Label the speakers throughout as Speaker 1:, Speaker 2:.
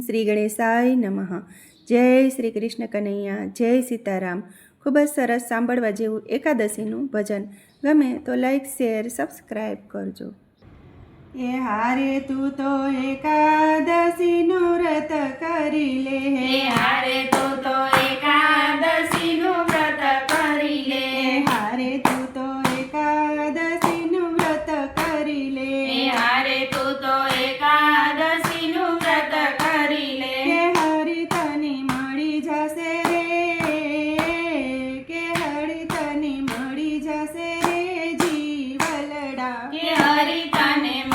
Speaker 1: શ્રી ગણેશાય નમઃ. જય શ્રી કૃષ્ણ કનૈયા, જય સીતારામ. ખૂબ જ સરસ સાંભળવા જેવું એકાદશીનું ભજન. ગમે તો લાઈક શેર સબસ્ક્રાઈબ કરજો. એ હારે તું તો એકાદશીનું વ્રત કરી લે.
Speaker 2: હરી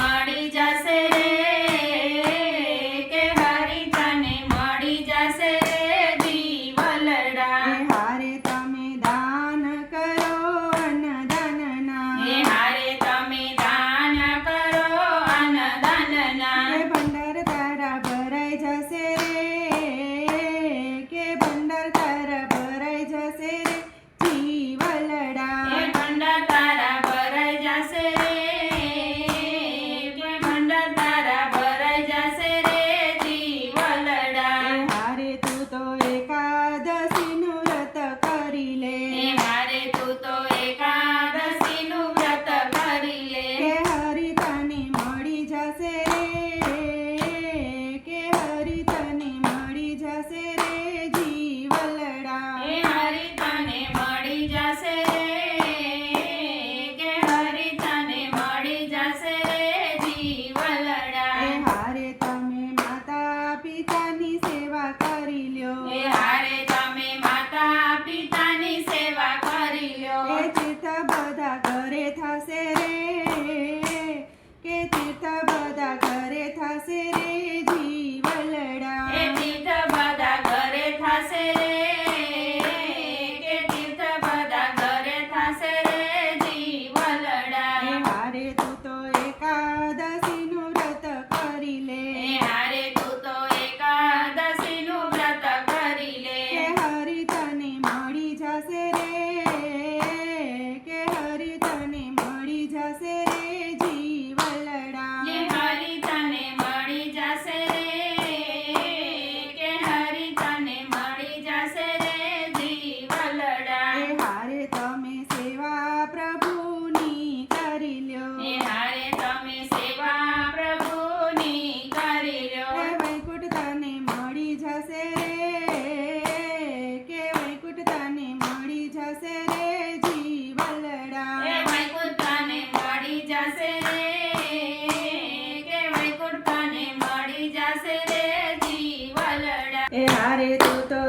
Speaker 1: એ હારે તું તો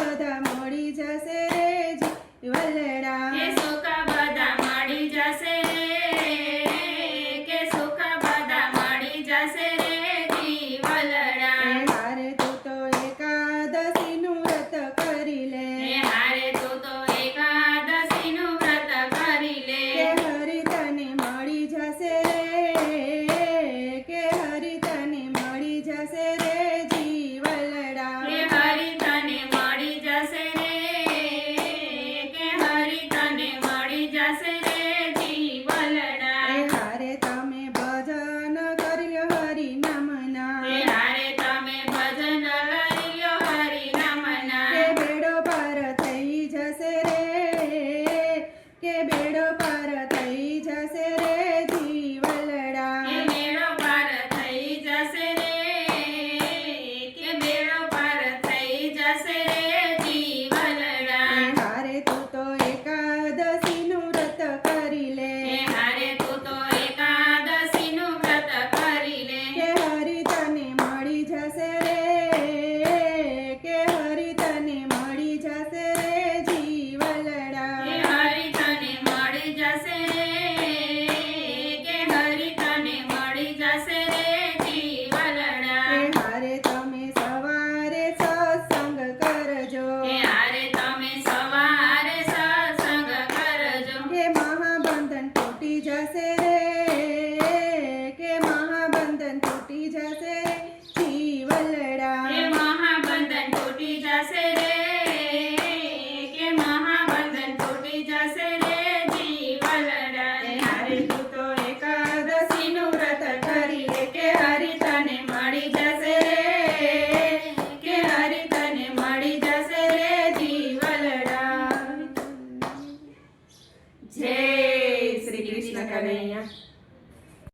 Speaker 1: બધા મળી જશે.